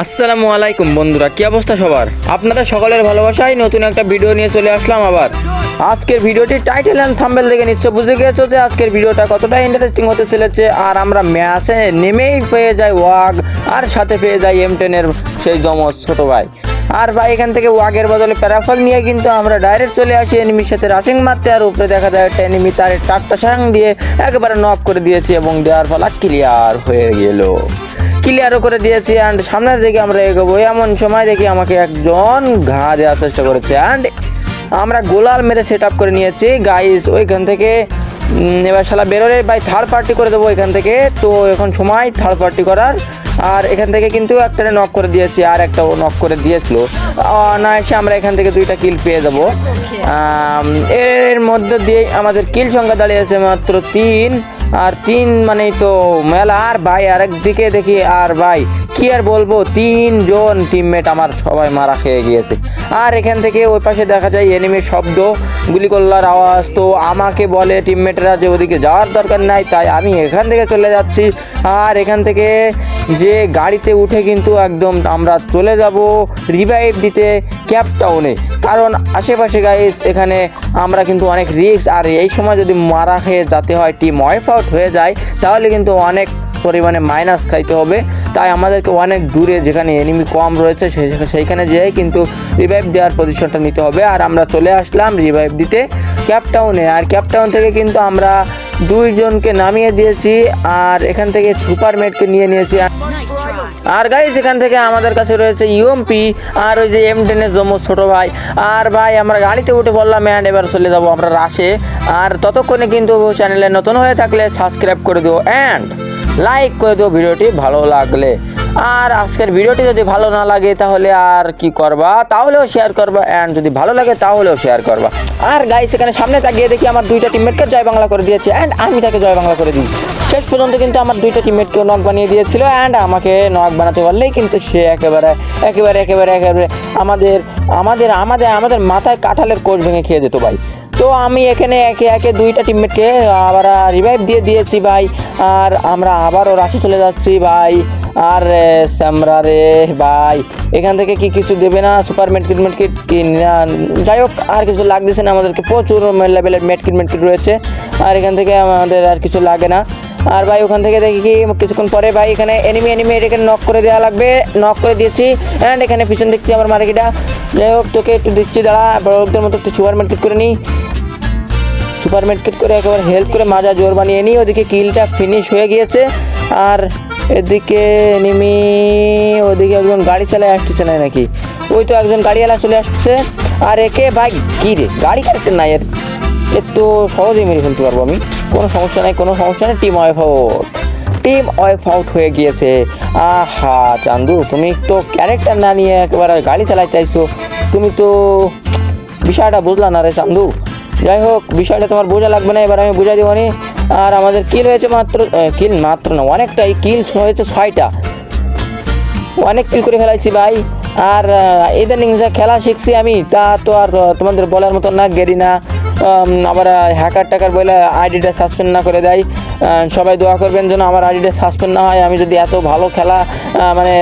আসসালামু আলাইকুম বন্ধুরা, কি অবস্থা সবার? আপনাদের সকলের ভালোবাসায় নতুন একটা ভিডিও নিয়ে চলে আসলাম আবার। আজকের ভিডিওটি টাইটেল অ্যান্ড থাম্বেল দেখে নিশ্চয় বুঝে গিয়েছো যে আজকের ভিডিওটা কতটা ইন্টারেস্টিং হতে চলেছে, আর আমরা ম্যাচে নেমেই পেয়ে যাই ওয়াগ আর সাথে পেয়ে যাই এম টেনের সেই জমজ ছোট ভাই। আর ভাই, এখান থেকে ওয়াগের বদলে প্যারাফল নিয়ে কিন্তু আমরা ডাইরেক্ট চলে আসি এনিমির সাথে রাশিং মারতে, আর উপরে দেখা যায় একটা এনিমি তার টাকটা সাং দিয়ে একেবারে নক করে দিয়েছি এবং দেওয়ার ফলা ক্লিয়ার হয়ে গেল। ক্লিয়ারও করে দিয়েছি অ্যান্ড সামনের দিকে আমরা এগোবো। এমন সময় দেখি আমাকে একজন ঘা দেওয়ার চেষ্টা করেছে অ্যান্ড আমরা গোলাল মেরে সেট আপ করে নিয়েছি। গাইস ওইখান থেকে এবার শালা বেরোলে বাই থার্ড পার্টি করে দেবো এখান থেকে। তো এখন সময় থার্ড পার্টি করার। আর এখান থেকে কিন্তু একটা নক করে দিয়েছি আর একটা ও নক করে দিয়েছিল। না এসে আমরা এখান থেকে দুইটা কিল পেয়ে যাব। এর মধ্যে দিয়ে আমাদের কিল সংখ্যা দাঁড়িয়েছে মাত্র তিন। আর তিন মানেই তো মেলা। আর ভাই আরেক দিকে দেখি আর ভাই কি আর বলব? তিনজন টিমমেট আমার সবাই মারা খেয়ে গিয়েছে। আর এখান থেকে ওই পাশে দেখা যায় এনিমির শব্দ গুলি করলার আওয়াজ। তো আমাকে বলে টিমমেটরা যে ওদিকে যাওয়ার দরকার নাই, তাই আমি এখান থেকে চলে যাচ্ছি। আর এখান থেকে যে গাড়িতে উঠে কিন্তু একদম আমরা চলে যাব রিভাইভ দিতে ক্যাপ টাউনে কারণ আশেপাশে গাইস এখানে আমরা কিন্তু অনেক রিস্ক আর এই সময় যদি মারা খেয়ে যেতে হয় টিম ওয়াইফ আউট হয়ে যায়, তাহলে কিন্তু অনেক পরিমাণে মাইনাস খাইতে হবে। তাই আমাদেরকে অনেক দূরে যেখানে এনিমি কম রয়েছে সেইখানে যেয়ে কিন্তু রিভাইভ দেওয়ার পজিশনটা নিতে হবে। আর আমরা চলে আসলাম রিভাইভ দিতে ক্যাপটাউনে আর ক্যাপটাউন থেকে কিন্তু আমরা দুইজনকে নামিয়ে দিয়েছি, আর এখান থেকে সুপার মেটকে নিয়ে নিয়েছি। আর গাইজ এখান থেকে আমাদের কাছে রয়েছে ইউএমপি আর ওই যে এম টেনের জমো ছোট ভাই। আর ভাই, আমরা গাড়িতে উঠে বললাম অ্যান্ড এবার চলে যাব আমরা রাশে আর ততক্ষণে কিন্তু চ্যানেলে নতুন হয়ে থাকলে সাবস্ক্রাইব করে দেবো অ্যান্ড লাইক করে দিও ভিডিওটি, ভালো লাগলে। আর আজকের ভিডিওটি যদি ভালো না লাগে, তাহলে আর কি করবা? তাহলেও শেয়ার করবা অ্যান্ড যদি ভালো লাগে, তাহলেও শেয়ার করবা। আর গাইস এখানে সামনে তাকিয়ে দেখি আমার দুইটা টিমমেটকে জয় বাংলা করে দিয়েছে অ্যান্ড আমি তাকে জয় বাংলা করে দিই। শেষ পর্যন্ত কিন্তু আমার দুইটা টিমমেটকেও নক বানিয়ে দিয়েছিল অ্যান্ড আমাকে নক বানাতে পারলেই কিন্তু সে একেবারে একেবারে একেবারে একেবারে আমাদের আমাদের আমাদের আমাদের মাথায় কাঁঠালের কোষ ভেঙে খেয়ে যেত ভাই। তো আমি এখানে একে একে দুইটা টিমমেটকে আবার রিভাইভ দিয়ে দিয়েছি ভাই। আর আমরা আবারও রাশি চলে যাচ্ছি ভাই। আর স্যামরা রে ভাই, এখান থেকে কি কিছু দেবে না? সুপার মেডকিট মেডকিট কি যাই হোক, আর কিছু লাগতেছে না আমাদেরকে। প্রচুর লেভেলের মেডকিট মেডকিট রয়েছে। আর এখান থেকে আমাদের আর কিছু লাগে না। আর ভাই, ওখান থেকে দেখি কি কিছুক্ষণ পরে ভাই, এখানে এনিমি এনিমি এটাকে নক করে দেওয়া লাগবে। নক করে দিয়েছি অ্যান্ড এখানে পিছন দেখছি আমার মার্কেটটা যাই হোক, তোকে একটু দিচ্ছি, দাঁড়া বড়দের মতো একটু সুপার মার্কেট করে নিই সুপার মার্কেট করে একেবারে হেল্প করে মাজা জোর বানিয়ে নিই ওদিকে কিলটা ফিনিশ হয়ে গিয়েছে। আর এদিকে নিমি ওদিকে একজন গাড়ি চালায় আসতেছে না নাকি? ওই তো একজন গাড়িওয়ালা চলে আসছে। আর একে ভাই, কী রে? গাড়ি ক্যারেক্টার নাই, এর এর তো সহজেই মেরে ফেলতে পারব আমি। কোনো সমস্যা নাই, কোনো সমস্যা নেই team wipe out team wipe out হয়ে গিয়েছে। আহা, চান্দু, তুমি তো ক্যারেক্টার না নিয়ে একেবারে গাড়ি চালাইতে আইছো। তুমি তো বিষয়টা বুঝলা না রে চান্দু। যাই হোক, বিষয়টা তোমার বোঝা লাগবে না, এবার আমি বুঝাই দেবো নি। আর আমাদের কিল হয়েছে মাত্র কিল মাত্র না, অনেকটাই কিল হয়েছে ছয়টা। অনেক কিল করে ফেলাইছি ভাই। আর ইদানিং যা খেলা শিখছি আমি, তা তো আর তোমাদের বলার মতো না, গেরি না। আবার হ্যাকার টাকার বলে আইডিটা সাসপেন্ড না করে দেয়। সবাই দোয়া করবেন যেন আমার আইডিটা সাসপেন্ড না হয়। আমি যদি এত ভালো খেলা মানে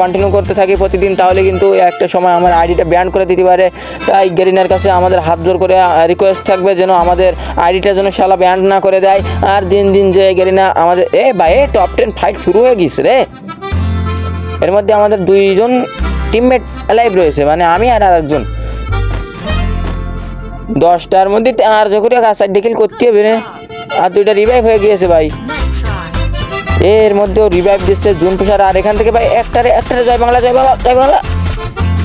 কন্টিনিউ করতে থাকি প্রতিদিন, তাহলে কিন্তু একটা সময় আমার আইডিটা ব্যান করে দিতে পারে। তাই গেরিনার কাছে আমাদের হাত জোর করে রিকোয়েস্ট থাকবে যেন আমাদের আইডিটা যেন শালা ব্যান না করে দেয়। আর দিন দিন যে গেরিনা, আমাদের, এ ভাই টপ টেন ফাইট শুরু হয়ে গেছে রে। এর মধ্যে আমাদের দুইজন টিমমেট লাইভ রয়েছে মানে আমি আর আরেকজন। দশটার মধ্যে আর যখন গাছার ডিকিল করতে হবে আর দুইটা রিভাইভ হয়ে গিয়েছে ভাই। এর মধ্যেও রিভাইভ দিচ্ছে জুন প্রসার আর এখান থেকে ভাই একটারে একটারে জয় বাংলা জয় বাংলা জয় বাংলা।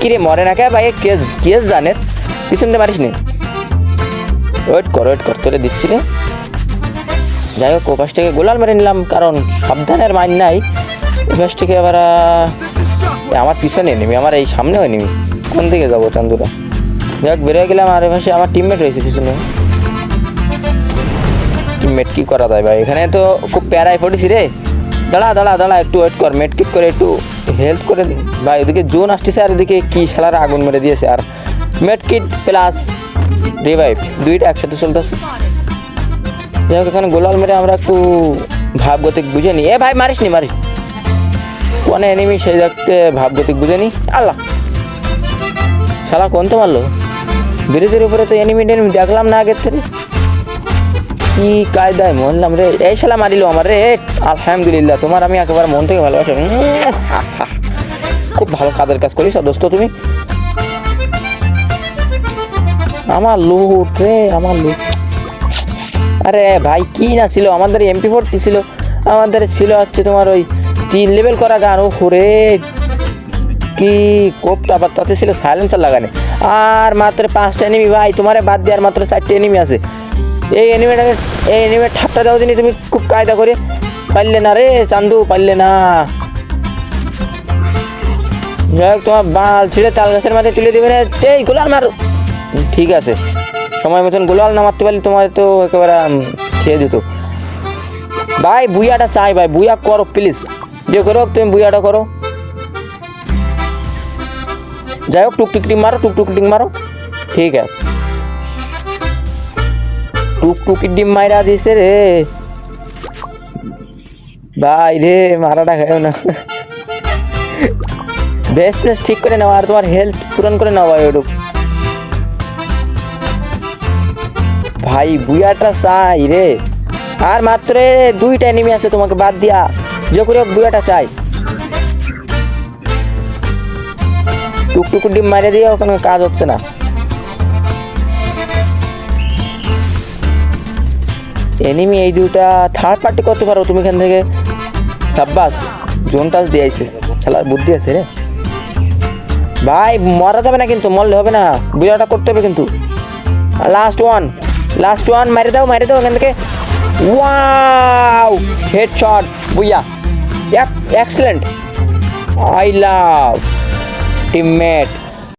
কিরে, মরে না কে ভাই? কেস কেস জানে? পিছন দিয়ে মারিস নি। ওয়েট কর ওয়েট কর, তোরে দিচ্ছি রে। যাই হোক, ওপাশ থেকে গোলাল মেরে নিলাম, কারণ সাবধানের মাইন নাই। এপাশ থেকে আবার আমার পিছনে নেমি, আমার এই সামনেও নেমি। কোন দিকে যাব চান্দুরা? যাই হোক বেরোয় গেলাম, আর এপাশে আমার টিমমেট রয়েছে পিছনে। টিমমেট কি করা যায় ভাই? এখানে তো খুব প্যারায় পড়েছি রে। দাঁড়া দাঁড়া দাঁড়া, একটু ওয়েট কর মেট কিট করে একটু হেল্প করে ভাই, ওদিকে জোন আসতেছে আর এদিকে কি শালার আগুন মেরে দিয়েছে আর। মেট কিট প্লাস রিভাইভ দুইটা একসাথে চলতেছে। যাই হোক এখানে গোলাল মেরে আমরা একটু ভাবগতিক বুঝে নিই। এ ভাই মারিস নি মারিস। কোনে এনিমি সেই দেখতে ভাবগতিক বুঝেনি আল্লাহ। শালা কোন তো মারলো। ব্রিজের উপরে তো এনিমি টেনিমি দেখলাম না আগের থেকে। কি কায়দায় মরলাম রে। এই শালা মারিল আমার রে। আলহামদুলিল্লাহ, তোমার আমি একেবারে মন থেকে ভালোবাসি। খুব ভালো কাজের কাজ করিস দোস্ত তুমি। আমার লুট রে, আমার লুট আরে ভাই, কি না ছিল? আমাদের এমপি ফোরটি ছিল? আমাদের ছিল হচ্ছে তোমার ওই তিন লেভেল করা গান? ও করে কি কোপটা আবার তাতে ছিল সাইলেন্সার লাগানো। আর মাত্র পাঁচটা এনিমি ভাই, তোমারে বাদ দিয়ে আর মাত্র চারটে এনিমি আছে। এই এনিমেটাকে এই এনিমে ঠাপটা দাও দিনি তুমি খুব কায়দা করে। পারলে না রে চান্দু, পারলে না। যাই হোক, তোমার বাল ছিঁড়ে তাল গাছের মাথায় তুলে দেবে না। এই গোলাল মারো। ঠিক আছে, সময় মতন গোলাল না মারতে পারলে তোমার তো একেবারে খেয়ে দিত। ভাই বুয়াটা চাই ভাই, বুইয়া করো প্লিজ যে করো হোক তুমি বুইয়াটা করো। যাই হোক, টুকটুক টিক মারো, টুকটুক টিক মারো। ঠিক আছে। টুকটুকি ডিম মাইরা দিছে রে। ভাই রে, মারাটা খাও না। বেশ বেশ, ঠিক করে নাও, আর তোমার হেলথ পূরণ করে নাও, ভাই ওটুক ভাই বুয়াটা চাই রে। আর মাত্র দুইটা এনিমি আছে তোমাকে বাদ দিয়া। যে করে বুয়াটা চাই টুকটুকু ডিম মারে দিয়ে ওখানে কাজ হচ্ছে না। এনিমি এই দুটা থার্ড পার্টি করতে পারো তুমি এখান থেকে। সাব্বাস, জোন টাচ দিয়েছে খেলার বুদ্ধি আছে রে। ভাই, মরা যাবে না কিন্তু, মরলে হবে না। বুঝাটা করতে হবে কিন্তু। লাস্ট ওয়ান লাস্ট ওয়ান মারি দাও মারি দাও এখান থেকে। Wow head shot booyah excellent I love teammate